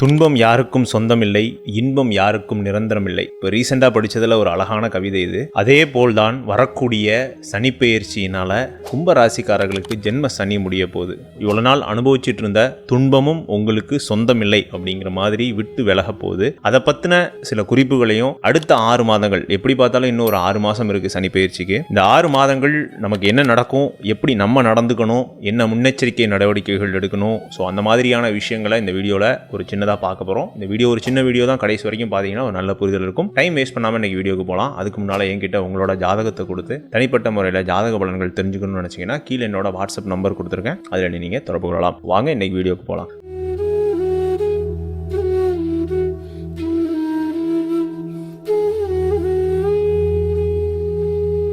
துன்பம் யாருக்கும் சொந்தமில்லை இன்பம் யாருக்கும் நிரந்தரமில்லை. இப்போ ரீசெண்டாக படித்ததில் ஒரு அழகான கவிதை இது. அதே போல்தான் வரக்கூடிய சனிப்பெயர்ச்சியினால் கும்பராசிக்காரர்களுக்கு ஜென்ம சனி முடிய போகுது. இவ்வளோ நாள் அனுபவிச்சுட்டு இருந்த துன்பமும் உங்களுக்கு சொந்தமில்லை அப்படிங்கிற மாதிரி விட்டு விலக போகுது. அதை பற்றின சில குறிப்புகளையும் அடுத்த ஆறு மாதங்கள் எப்படி பார்த்தாலும் இன்னும் ஒரு ஆறு மாதம் இருக்குது சனிப்பெயர்ச்சிக்கு. இந்த ஆறு மாதங்கள் நமக்கு என்ன நடக்கும் எப்படி நம்ம நடந்துக்கணும் என்ன முன்னெச்சரிக்கை நடவடிக்கைகள் எடுக்கணும் ஸோ அந்த மாதிரியான விஷயங்களை இந்த வீடியோவில் ஒரு சின்ன சின்னதாக பார்க்க போகிறோம் இந்த வீடியோ ஒரு சின்ன வீடியோ தான். கடைசி வரைக்கும் பார்த்தீங்கன்னா ஒரு நல்ல புரிதல் இருக்கும். டைம் வேஸ்ட் பண்ணாமல் இன்னைக்கு வீடியோக்கு போகலாம் அதுக்கு முன்னால் என்கிட்ட உங்களோட ஜாதகத்தை கொடுத்து தனிப்பட்ட முறையில் ஜாதக பலன்கள் தெரிஞ்சுக்கணும்னு நினச்சிங்கன்னா கீழே என்னோட வாட்ஸ்அப் நம்பர் கொடுத்துருக்கேன். அதில் நீங்கள் தொடர்பு கொள்ளலாம். வாங்க இன்னைக்கு வீடியோக்கு போகலாம்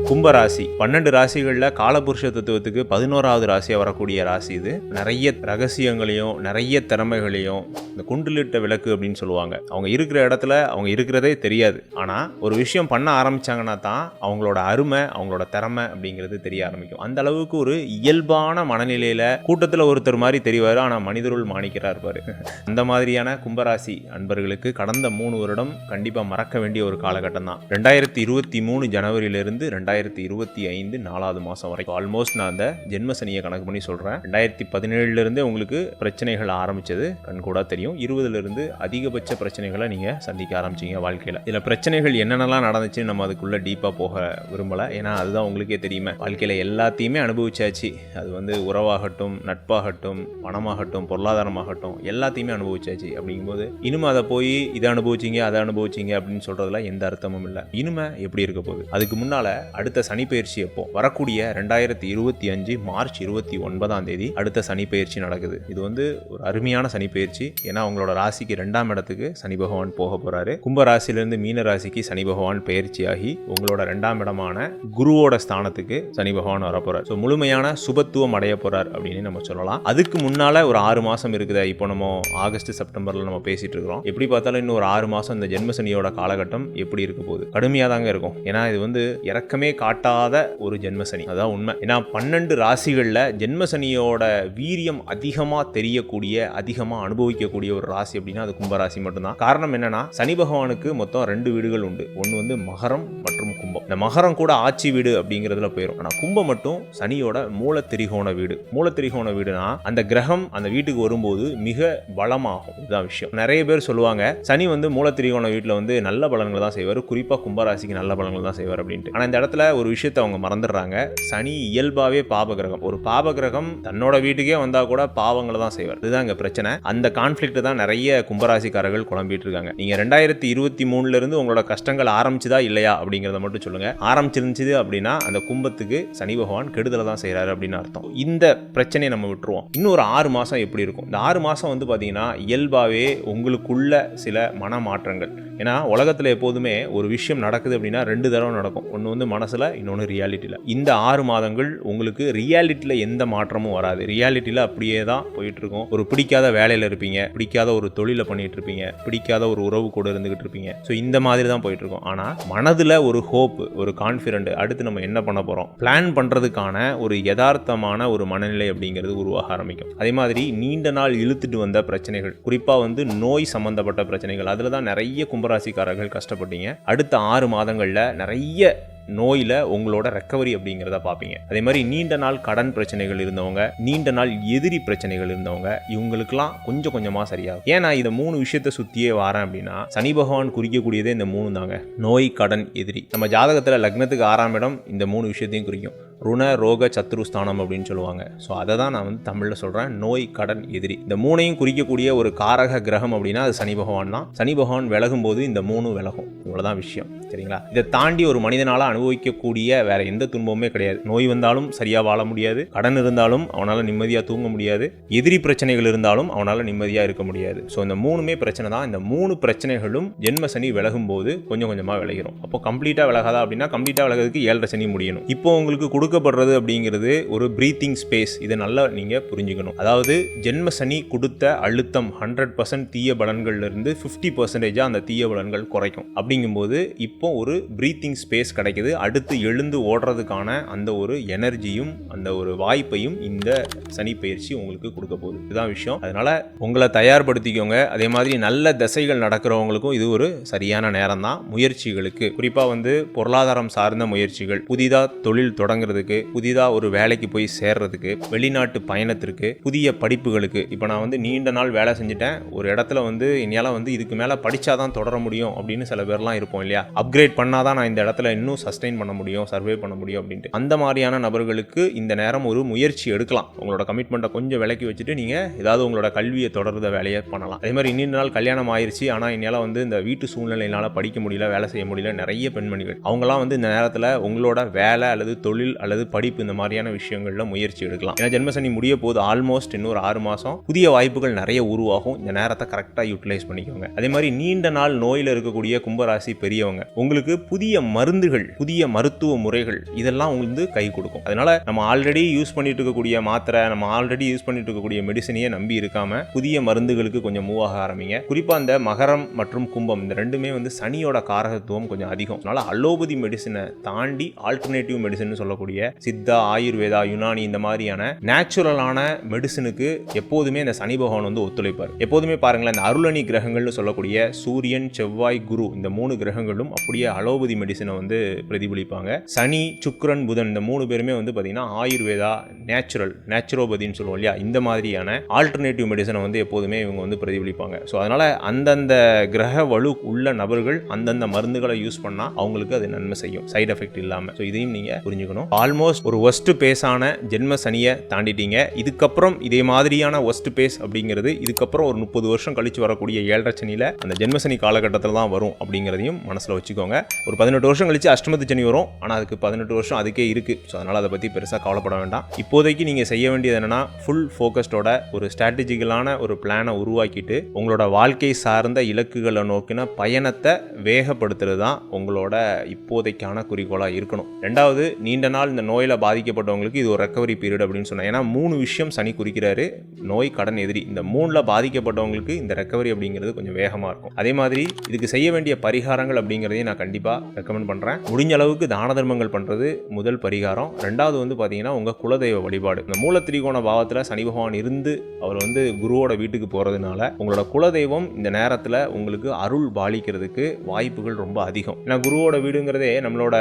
கும்பராசி. பன்னெண்டு ராசிகளில் காலபுருஷ தத்துவத்துக்கு பதினோராவது ராசியாக வரக்கூடிய ராசி இது. நிறைய ரகசியங்களையும் நிறைய திறமைகளையும் இந்த குண்டுலிட்ட விளக்கு அப்படின்னு சொல்லுவாங்க. அவங்க இருக்கிற இடத்துல அவங்க இருக்கிறதே தெரியாது. ஆனால் ஒரு விஷயம் பண்ண ஆரம்பிச்சாங்கன்னா தான் அவங்களோட அருமை அவங்களோட திறமை அப்படிங்கிறது தெரிய ஆரம்பிக்கும். அந்த அளவுக்கு ஒரு இயல்பான மனநிலையில் கூட்டத்தில் ஒருத்தர் மாதிரி தெரிவார். ஆனால் மனிதருள் மாணிக்கிறா இருப்பார் அந்த மாதிரியான கும்பராசி அன்பர்களுக்கு கடந்த மூணு வருடம் கண்டிப்பாக மறக்க வேண்டிய ஒரு காலகட்டம் தான். ரெண்டாயிரத்தி இருபத்தி மூணு ஜனவரியிலிருந்து ரெண்டாயிரத்தி இருபத்தி ஐந்து நாலாவது மாதம் வரைக்கும். ஆல்மோஸ்ட் நான் அந்த ஜென்மசனியை கணக்கு பண்ணி சொல்கிறேன் ரெண்டாயிரத்தி பதினேழுலேருந்தே உங்களுக்கு பிரச்சனைகள் ஆரம்பித்தது கண்கூடாக தெரியும். இருபதுலேருந்து அதிகபட்ச பிரச்சனைகளை நீங்கள் சந்திக்க ஆரம்பிச்சீங்க வாழ்க்கையில். இதில் பிரச்சனைகள் என்னென்னலாம் நடந்துச்சுன்னு நம்ம அதுக்குள்ளே டீப்பாக போக விரும்பலை. ஏன்னா அதுதான் உங்களுக்கே தெரியுமே. வாழ்க்கையில் எல்லாத்தையுமே அனுபவிச்சாச்சு. அது வந்து உறவாகட்டும் நட்பாகட்டும் பணமாகட்டும் பொருளாதாரமாகட்டும் எல்லாத்தையுமே அனுபவிச்சாச்சு. அப்படிங்கும்போது இனிமே அதை போய் இதை அனுபவிச்சிங்க அதை அனுபவிச்சிங்க அப்படின்னு சொல்கிறதுல எந்த அர்த்தமும் இல்லை. இனிமே எப்படி இருக்க போகுது? அதுக்கு முன்னால் அடுத்த சனிப்பெயர்ச்சி எப்போ? வரக்கூடிய ரெண்டாயிரத்தி இருபத்தி அஞ்சு மார்ச் இருபத்தி ஒன்பதாம் தேதி அடுத்த சனிப்பெயர்ச்சி நடக்குது. இது வந்து ஒரு அருமையான சனிப்பெயர்ச்சி. ஏன்னா உங்களோட ராசிக்கு ரெண்டாம் இடத்துக்கு சனி பகவான் போக போறாரு. கும்ப ராசியிலிருந்து மீன ராசிக்கு சனி பகவான் பயிற்சியாகி உங்களோட ரெண்டாம் இடமான குருவோட ஸ்தானத்துக்கு சனி பகவான் வர போறார் ஸோ முழுமையான சுபத்துவம் அடைய போறார் அப்படின்னு நம்ம சொல்லலாம். அதுக்கு முன்னால ஒரு ஆறு மாசம் இருக்குதா. இப்போ நம்ம ஆகஸ்ட் செப்டம்பர்ல நம்ம பேசிட்டு இருக்கிறோம். எப்படி பார்த்தாலும் இன்னும் ஒரு ஆறு மாசம் இந்த ஜென்மசனியோட காலகட்டம் எப்படி இருக்க போகுது? கடுமையாக தாங்க இருக்கும். ஏன்னா இது வந்து இறக்கமே காட்டாத ஒரு ஜென்மசனி. அதான் உண்மை. ஏன்னா பன்னெண்டு ராசிகளில் ஜென்மசனியோட வீரியம் அதிகமாக தெரியக்கூடிய அதிகமாக அனுபவிக்கக்கூடிய ஒரு ராசி அப்படின்னா அது கும்பராசி மட்டும்தான். காரணம் என்னன்னா சனி பகவானுக்கு மொத்தம் ரெண்டு வீடுகள் உண்டு. ஒன்று வந்து மகரம் மற்றும் கும்பம். இந்த மகரம் கூட ஆட்சி வீடு அப்படிங்கிறதுல போயிடும் ஆனால் கும்பம் மட்டும் சனியோட மூலத்திரிகோண வீடு. மூலத்திரிகோண வீடுனா அந்த கிரகம் அந்த வீட்டுக்கு வரும்போது மிக பலமாகும் இதுதான் விஷயம். நிறைய பேர் சொல்லுவாங்க சனி வந்து மூலத்திரிகோண வீட்டில் வந்து நல்ல பலன்கள் தான் செய்வார். குறிப்பாக கும்பராசிக்கு நல்ல பலன்கள் தான் செய்வார் அப்படின்ட்டு. ஆனால் இந்த இடத்துல ஒரு விஷயத்தை அவங்க மறந்துடுறாங்க. சனி இயல்பாகவே பாப கிரகம் ஒரு பாப கிரகம் தன்னோட வீட்டுக்கே வந்தால் கூட பாவங்களை தான் செய்வார். இதுதான் இங்கே பிரச்சனை. அந்த கான்ஃப்ளிக்ட் தான் நிறைய கும்பராசிக்காரர்கள் குழம்பிட்டு இருக்காங்க. நீங்கள் ரெண்டாயிரத்தி இருபத்தி மூணுலேருந்து உங்களோட கஷ்டங்கள் ஆரம்பிச்சுதா இல்லையா அப்படிங்கிறத மட்டும் சொல்லுங்க. ஆரம்பிச்சிருந்துச்சு அப்படின்னா அந்த கும்பத்துக்கு சனி பகவான் கெடுதலை தான் செய்றாரு அப்படின்னு அர்த்தம். இந்த பிரச்சனையை நம்ம விட்டுருவோம். இன்னும் ஒரு ஆறு மாதம் எப்படி இருக்கும்? இந்த ஆறு மாதம் வந்து பார்த்தீங்கன்னா இயல்பாகவே உங்களுக்குள்ள சில மன மாற்றங்கள் ஏன்னா உலகத்தில் எப்போதுமே ஒரு விஷயம் நடக்குது அப்படின்னா ரெண்டு தடவை நடக்கும். ஒன்று வந்து மனசில் இன்னொன்று ரியாலிட்டியில் இந்த ஆறு மாதங்கள் உங்களுக்கு ரியாலிட்டியில் எந்த மாற்றமும் வராது. ரியாலிட்டியில் அப்படியே தான் போயிட்டுருக்கோம். ஒரு பிடிக்காத வேலையில் இருப்பீங்க. பிடிக்காத ஒரு தொழிலை பண்ணிகிட்டு இருப்பீங்க பிடிக்காத ஒரு உறவு கூட இருந்துகிட்டு இருப்பீங்க. ஸோ இந்த மாதிரி தான் போயிட்டுருக்கும். ஆனால் மனதில் ஒரு ஹோப் ஒரு கான்ஃபிடென்ட் அடுத்து நம்ம என்ன பண்ண போகிறோம் பிளான் பண்ணுறதுக்கான ஒரு யதார்த்தமான ஒரு மனநிலை அப்படிங்கிறது உருவாக ஆரம்பிக்கும். அதே மாதிரி நீண்ட நாள் இழுத்துட்டு வந்த பிரச்சனைகள். குறிப்பாக வந்து நோய் சம்மந்தப்பட்ட பிரச்சனைகள். அதில் தான் நிறைய கும்பராசிக்காரர்கள் கஷ்டப்பட்டீங்க. அடுத்த ஆறு மாதங்களில் நிறைய நோயில் உங்களோட ரெக்கவரி அப்படிங்கிறத பார்ப்பீங்க. அதே மாதிரி நீண்ட நாள் கடன் பிரச்சனைகள் இருந்தவங்க நீண்ட நாள் எதிரி பிரச்சனைகள் இருந்தவங்க இவங்களுக்குலாம் கொஞ்சம் கொஞ்சமாக சரியாகும். ஏன் நான் இதை மூணு விஷயத்தை சுற்றியே வரேன் அப்படின்னா சனி பகவான் குறிக்கக்கூடியதே இந்த மூணு தாங்க நோய் கடன் எதிரி. நம்ம ஜாதகத்தில் லக்னத்துக்கு ஆறாம் இடம் இந்த மூணு விஷயத்தையும் குறிக்கும். ருண ரோக சத்ருஸ்தானம் அப்படின்னு சொல்லுவாங்க. ஸோ அதை தான் நான் வந்து தமிழில் சொல்கிறேன் நோய் கடன் எதிரி. இந்த மூணையும் குறிக்கக்கூடிய ஒரு காரக கிரகம் அப்படின்னா அது சனி பகவான் தான். சனி பகவான் விலகும் போது இந்த மூணு விலகும். இவ்வளோதான் விஷயம். சரிங்களா? இதை தாண்டி ஒரு மனிதனால் அனுபவிக்கக்கூடிய வேற எந்த துன்பமுமே கிடையாது. நோய் வந்தாலும் சரியாக வாழ முடியாது. கடன் இருந்தாலும் அவனால் நிம்மதியாக தூங்க முடியாது. எதிரி பிரச்சனைகள் இருந்தாலும் அவனால் நிம்மதியாக இருக்க முடியாது. ஸோ இந்த மூணுமே பிரச்சனை தான். இந்த மூணு பிரச்சனைகளும் ஜென்ம சனி விலகும் போது கொஞ்சம் கொஞ்சமாக விலகிரும் அப்போ கம்ப்ளீட்டாக விலகாதா அப்படின்னா கம்ப்ளீட்டாக விலகிறதுக்கு ஏழரை சனி முடியணும். இப்போ உங்களுக்கு கொடுக்கப்படுறது அப்படிங்கிறது ஒரு ப்ரீத்திங் ஸ்பேஸ் இதை நல்லா நீங்கள் புரிஞ்சுக்கணும். அதாவது ஜென்ம சனி கொடுத்த அழுத்தம் ஹண்ட்ரட் பர்சன்ட் தீய பலன்கள்ல இருந்து ஃபிஃப்டி பர்சன்டேஜாக அந்த தீய பலன்கள் குறைக்கும். அப்படிங்கும்போது இப்போ ஒரு ப்ரீத்திங் ஸ்பேஸ் கிடைக்குது. அடுத்து எழுந்து ஓடுறதுக்கான அந்த ஒரு எனர்ஜியும் அந்த ஒரு வாய்ப்பையும் இந்த சனி பயிற்சி உங்களுக்கு கொடுக்க போகுது. இதுதான் விஷயம். அதனால உங்களை தயார்படுத்திக்கோங்க. அதே மாதிரி நல்ல திசைகள் நடக்கிறவங்களுக்கும் இது ஒரு சரியான நேரம் தான் முயற்சிகளுக்கு குறிப்பாக வந்து பொருளாதாரம் சார்ந்த முயற்சிகள் புதிதாக தொழில் தொடங்குறதுக்கு புதிதாக ஒரு வேலைக்கு போய் சேர்றதுக்கு வெளிநாட்டு பயணத்திற்கு புதிய படிப்புகளுக்கு. இப்போ நான் வந்து நீண்ட நாள் வேலை செஞ்சுட்டேன். ஒரு இடத்துல வந்து என்னால் வந்து இதுக்கு மேலே படித்தாதான் தொடர முடியும் அப்படின்னு சில பேர்லாம் இருப்போம் இல்லையா? அப்கிரேட் பண்ணாதான் நான் இந்த இடத்துல இன்னும் சஸ்டெயின் பண்ண முடியும் சர்வே பண்ண முடியும் அப்படின்ட்டு. அந்த மாதிரியான நபர்களுக்கு இந்த நேரம் ஒரு முயற்சி எடுக்கலாம். உங்களோட கமிட்மெண்ட்டை கொஞ்சம் விலக்கி வச்சுட்டு நீங்கள் ஏதாவது உங்களோட கல்வியை தொடர்ந்த வேலையை பண்ணலாம். அதே மாதிரி இன்னொரு நாள் கல்யாணம் ஆயிடுச்சு ஆனால் என்னால் வந்து இந்த வீட்டு சூழ்நிலையினால் படிக்க முடியல வேலை செய்ய முடியல நிறைய பெண்மணிகள். அவங்களாம் வந்து இந்த நேரத்தில் உங்களோட வேலை அல்லது தொழில் அல்லது படிப்பு இந்த மாதிரியான விஷயங்களில் முயற்சி எடுக்கலாம். ஏன்னா ஜென்மசனி முடிய போது ஆல்மோஸ்ட் இன்னொரு ஆறு மாதம் புதிய வாய்ப்புகள் நிறைய உருவாகும். இந்த நேரத்தை கரெக்டாக யூட்டிலைஸ் பண்ணிக்கோங்க. அதே மாதிரி நீண்ட நாள் நோயில் இருக்கக்கூடிய கும்பராசி பெரியவங்க உங்களுக்கு புதிய மருந்துகள் புதிய மருத்துவ முறைகள் இதெல்லாம் உங்களுக்கு கை கொடுக்கும். அதனால நம்ம ஆல்ரெடி யூஸ் பண்ணிட்டு இருக்கக்கூடிய மாத்திரை நம்ம ஆல்ரெடி யூஸ் பண்ணிட்டு இருக்கக்கூடிய மெடிசனையே நம்பி இருக்காம புதிய மருந்துகளுக்கு கொஞ்சம் மூவ் ஆக ஆரம்பிங்க. குறிப்பாக இந்த மகரம் மற்றும் கும்பம் இந்த ரெண்டுமே வந்து சனியோட காரகத்துவம் கொஞ்சம் அதிகம். அதனால அலோபதி மெடிசனை தாண்டி ஆல்டர்னேட்டிவ் மெடிசன் சொல்லக்கூடிய சித்தா ஆயுர்வேதா யுனானி இந்த மாதிரியான நேச்சுரலான மெடிசனுக்கு எப்போதுமே இந்த சனி பகவான் வந்து ஒத்துழைப்பார். எப்போதுமே பாருங்களேன் இந்த அருளணி கிரகங்கள்னு சொல்லக்கூடிய சூரியன் செவ்வாய் குரு இந்த மூணு கிரகங்களும் அப்படியே அலோபதி மெடிசனை வந்து பிரதிபலிப்பாங்க. சனி சுக்ரன் புதன் இந்த மூணு பேருமே வந்து பார்த்தீங்கன்னா ஆயுர்வேதா நேச்சுரல் நேச்சுரோபதின்னு சொல்லுவோம் இல்லையா? இந்த மாதிரியான ஆல்டர்னேட்டிவ் மெடிசனை வந்து எப்போதுமே இவங்க வந்து பிரதிபலிப்பாங்க. ஸோ அதனால் அந்தந்த கிரக வலு உள்ள நபர்கள் அந்தந்த மருந்துகளை யூஸ் பண்ணால் அவங்களுக்கு அது நன்மை செய்யும். சைடு எஃபெக்ட் இல்லாமல் ஸோ இதையும் நீங்கள் புரிஞ்சுக்கணும். ஆல்மோஸ்ட் ஒரு ஒஸ்ட் பேஸான ஜென்ம சனியை தாண்டிட்டீங்க. இதுக்கப்புறம் இதே மாதிரியான ஒஸ்ட் பேஸ் அப்படிங்கிறது இதுக்கப்புறம் ஒரு முப்பது வருஷம் கழித்து வரக்கூடிய ஏழரை சனியில் அந்த ஜென்மசனி காலகட்டத்தில் தான் வரும் அப்படிங்கிறதையும் மனசில் வச்சுக்கோங்க ஒரு பதினெட்டு வருஷம் கழிச்சு அஷ்டமத்து சனி வரும். ஆனால் அதுக்கு பதினெட்டு வருஷம் அதுக்கே இருக்குது ஸோ அதனால் அதை பற்றி பெருசாக கவலைப்பட வேண்டாம். இப்போதைக்கு நீங்கள் செய்ய வேண்டியது என்னென்னா ஃபுல் ஃபோக்கஸ்டோட ஒரு ஸ்ட்ராட்டஜிக்கலான ஒரு பிளானை உருவாக்கிட்டு உங்களோட வாழ்க்கை சார்ந்த இலக்குகளை நோக்கின பயணத்தை வேகப்படுத்துறது தான் உங்களோட இப்போதைக்கான குறிக்கோளாக இருக்கணும். ரெண்டாவது நீண்ட நாள் இந்த நோயில் பாதிக்கப்பட்டவங்களுக்கு இது ஒரு ரெக்கவரி பீரியட் அப்படின்னு சொன்னேன். ஏன்னா மூணு விஷயம் சனி குறிக்கிறாரு. நோய் கடன் எதிரி. இந்த மூணில் பாதிக்கப்பட்டவங்களுக்கு இந்த ரெக்கவரி அப்படிங்கிறது கொஞ்சம் வேகமாக இருக்கும். அதே மாதிரி இதுக்கு செய்ய வேண்டிய பரிகாரங்கள் அப்படிங்கிறதையும் நான் கண்டிப்பாக ரெக்கமெண்ட் பண்ணுறேன் முடிஞ்ச அளவுக்கு தான தர்மங்கள் பண்ணுறது முதல் பரிகாரம். ரெண்டாவது வந்து பார்த்தீங்கன்னா உங்கள் குலதெய்வ வழிபாடு. இந்த மூல திரிகோண பாவத்தில் சனி பகவான் இருந்து அவர் வந்து குருவோட வீட்டுக்கு போகிறதுனால உங்களோட குலதெய்வம் இந்த நேரத்தில் உங்களுக்கு அருள் பாலிக்கிறதுக்கு வாய்ப்புகள் ரொம்ப அதிகம். ஏன்னா குருவோட வீடுங்கிறதே நம்மளோட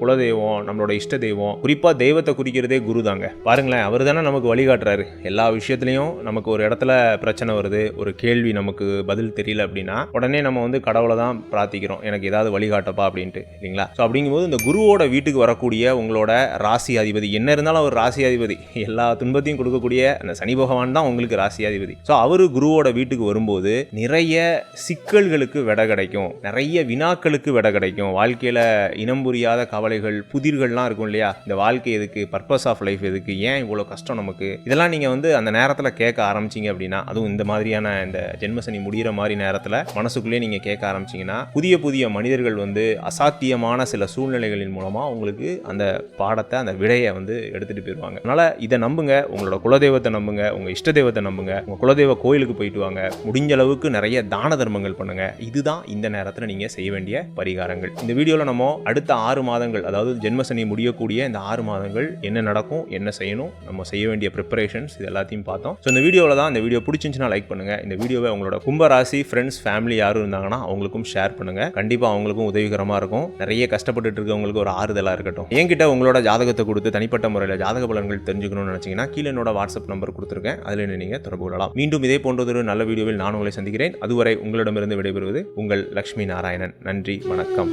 குலதெய்வம் நம்மளோட இஷ்ட தெய்வம். குறிப்பாக தெய்வத்தை குறிக்கிறதே குரு தாங்க பாருங்களேன் அவர் தானே நமக்கு வழிகாட்டுறாரு. எல்லா விஷயத்துலையும் நமக்கு ஒரு இடத்துல பிரச்சனை வருது ஒரு கேள்வி நமக்கு பதில் தெரியல அப்படின்னா உடனே நம்ம வந்து கடவுளை தான் பிரார்த்திக்கிறோம். எனக்கு ஏதாவது வழிகாட்டப்பா அப்படின்ட்டு இல்லைங்களா? ஸோ அப்படிங்கும்போது இந்த குருவோட வீட்டுக்கு வரக்கூடிய உங்களோட ராசி அதிபதி என்ன இருந்தாலும் அவர் ராசி அதிபதி. எல்லா துன்பத்தையும் கொடுக்கக்கூடிய அந்த சனி பகவான் தான் உங்களுக்கு ராசி அதிபதி. ஸோ அவரு குருவோட வீட்டுக்கு வரும்போது நிறைய சிக்கல்களுக்கு விடை கிடைக்கும். நிறைய வினாக்களுக்கு விடை கிடைக்கும். வாழ்க்கையில் இனம் புரியாத கவலைகள் புதிர்கள்லாம் இருக்கும் இல்லையா? இந்த வாழ்க்கை எதுக்கு? பர்பஸ் ஆஃப் லைஃப் எதுக்கு? ஏன் இவ்வளோ கஷ்டம் நமக்கு? இதெல்லாம் நீங்கள் வந்து அந்த நேரத்தில் கேட்க ஆரம்பிச்சீங்க அப்படின்னா அதுவும் இந்த மாதிரியான இந்த ஜென்மசனி முடிகிற மாதிரி நேரத்தில் மனசுக்குள்ளேயே நீங்கள் கேட்க ஆரம்பிச்சீங்கன்னா புதிய புதிய மனிதர்கள் வந்து அசாத்தியமான சில சூழ்நிலைகளின் மூலமாக உங்களுக்கு அந்த பாடத்தை அந்த விடையை வந்து எடுத்துகிட்டு போயிடுவாங்க அதனால் இதை நம்புங்க உங்களோட குலதெய்வத்தை நம்புங்க உங்கள் இஷ்ட தெய்வத்தை நம்புங்க உங்கள் குலதெய்வ கோயிலுக்கு போயிட்டு வாங்க. முடிஞ்ச அளவுக்கு நிறைய தான தர்மங்கள் பண்ணுங்க. இதுதான் இந்த நேரத்தில் நீங்கள் செய்ய வேண்டிய பரிகாரங்கள். இந்த வீடியோவில் நம்ம அடுத்த ஆறு மாதங்கள் அதாவது ஜென்மசனி முடியக்கூடிய இந்த ஆறு மாதங்கள் என்ன நடக்கும் என்ன செய்யணும் நம்ம செய்ய வேண்டிய ப்ரிப்பரேஷன்ஸ் இது எல்லாத்தையும் பார்த்தோம். ஸோ இந்த வீடியோவில் தான் இந்த வீடியோ பிடிச்சிருந்துச்சுன்னா லைக் பண்ணுங்க. இந்த வீடியோவை உங்களோட கும்பராசி ஃப்ரெண்ட்ஸ் ஃபேமிலி யாரும் இருந்தாங்கன்னா அவங்களுக்கும் ஷேர் பண்ணுங்க. கண்டிப்பாக அவங்களுக்கும் உதவிகரமாக இருக்கும். நிறைய கஷ்டப்பட்டுட்டு இருக்கவங்களுக்கு ஒரு ஆறுதலாக இருக்கட்டும். என்கிட்ட உங்களோட ஜாதகத்தை கொடுத்து தனிப்பட்ட முறையில் ஜாதக பலன்கள் தெரிஞ்சுக்கணும்னு நினச்சிங்கன்னா கீழே என்னோட வாட்ஸ்அப் நம்பர் கொடுத்துருக்கேன். அதில் நீங்கள் தொடர்பு கொள்ளலாம். மீண்டும் இதே போன்றதொரு நல்ல வீடியோவில் நான் உங்களை சந்திக்கிறேன். அதுவரை உங்களிடமிருந்து விடைபெறுவது உங்கள் லக்ஷ்மி நாராயணன். நன்றி வணக்கம்.